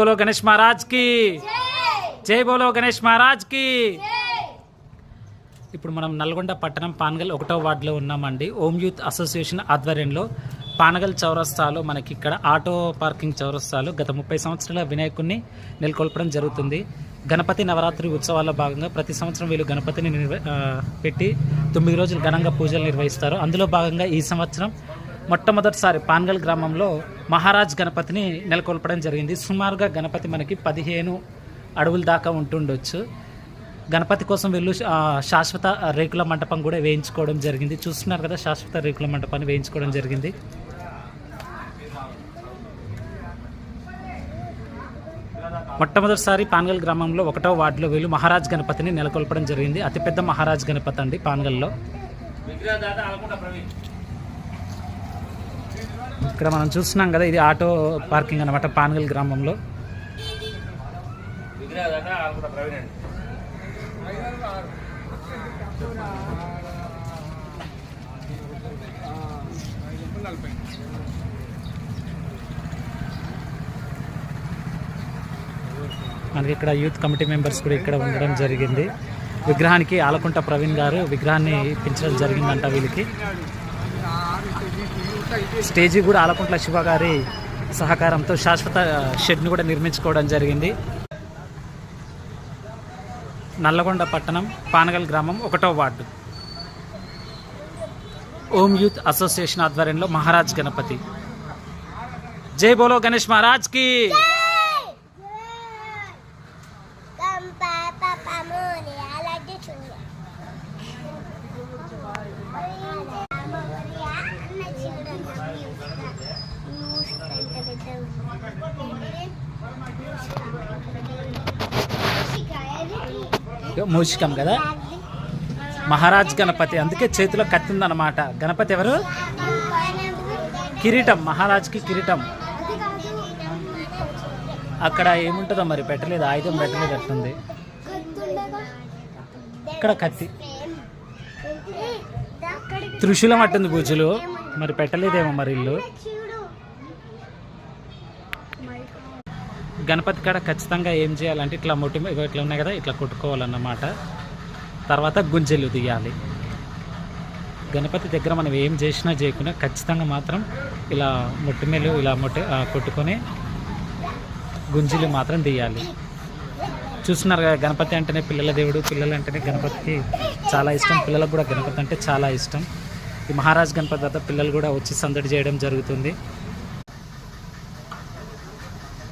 బోలో గణేష్ మహారాజ్కి జై బోలో గణేష్ మహారాజ్కి ఇప్పుడు మనం నల్గొండ పట్టణం పానగల్ ఒకటో వార్డులో ఉన్నామండి. ఓం యూత్ అసోసియేషన్ ఆధ్వర్యంలో పానగల్ చౌరస్తాలో మనకి ఇక్కడ ఆటో పార్కింగ్ చౌరస్తాలో గత ముప్పై సంవత్సరాల వినాయకుడిని నెలకొల్పడం జరుగుతుంది. గణపతి నవరాత్రి ఉత్సవాల్లో భాగంగా ప్రతి సంవత్సరం వీళ్ళు గణపతిని పెట్టి తొమ్మిది రోజులు ఘనంగా పూజలు నిర్వహిస్తారు. అందులో భాగంగా ఈ సంవత్సరం మొట్టమొదటిసారి పాన్గల్ గ్రామంలో మహారాజ్ గణపతిని నెలకొల్పడం జరిగింది. సుమారుగా గణపతి మనకి పదిహేను అడుగుల దాకా ఉంటుండొచ్చు. గణపతి కోసం వెళ్ళు శాశ్వత రేకుల మంటపం కూడా వేయించుకోవడం జరిగింది. చూస్తున్నారు కదా శాశ్వత రేకుల మంటపాన్ని వేయించుకోవడం జరిగింది. మొట్టమొదటిసారి పాన్గల్ గ్రామంలో ఒకటో వార్డులో వీళ్ళు మహారాజ్ గణపతిని నెలకొల్పడం జరిగింది. అతిపెద్ద మహారాజ్ గణపతి అండి పాన్గల్లో. ఇక్కడ మనం చూస్తున్నాం కదా ఇది ఆటో పార్కింగ్ అనమాట పాన్గల్ గ్రామంలో. మనకి ఇక్కడ యూత్ కమిటీ మెంబర్స్ కూడా ఇక్కడ ఉండడం జరిగింది. విగ్రహానికి ఆలకుంట ప్రవీణ్ గారు విగ్రహాన్ని పెంచడం జరిగిందంట వీళ్ళకి. స్టేజీ కూడా ఆలకుంట్ల శివ గారి సహకారంతో శాశ్వత షెడ్ను కూడా నిర్మించుకోవడం జరిగింది. నల్లగొండ పట్టణం పానగల్ గ్రామం ఒకటో వార్డు. ఓం యూత్ అసోసియేషన్ ఆధ్వర్యంలో మహారాజ్ గణపతి. జై బోలో గణేష్ మహారాజ్కి మూషికం కదా? మహారాజ్ గణపతి అందుకే చేతిలో కత్తి ఉందన్నమాట గణపతి ఎవరు? కిరీటం మహారాజ్కి కిరీటం. అక్కడ ఏముంటుందో మరి పెట్టలేదు ఆయుధం పెట్టలేదు అట్టుంది. ఇక్కడ కత్తి? త్రిశూలం అట్టుంది పూజలు మరి పెట్టలేదేమో మరి ఇల్లు. గణపతి కాడ ఖచ్చితంగా ఏం చేయాలంటే ఇట్లా మొట్టి ఇట్లా ఉన్నాయి కదా ఇట్లా కొట్టుకోవాలన్నమాట. తర్వాత గుంజలు తీయాలి. గణపతి దగ్గర మనం ఏం చేసినా చేయకుండా ఖచ్చితంగా మాత్రం ఇలా మొట్టిమేలు ఇలా మొట్టి కొట్టుకొని గుంజీలు మాత్రం తీయాలి. చూస్తున్నారు కదా గణపతి అంటేనే పిల్లల దేవుడు పిల్లలు అంటేనే గణపతికి చాలా ఇష్టం. పిల్లలకు కూడా గణపతి అంటే చాలా ఇష్టం. ఈ మహారాజ్ గణపతి తర్వాత పిల్లలు కూడా వచ్చి సందడి చేయడం జరుగుతుంది.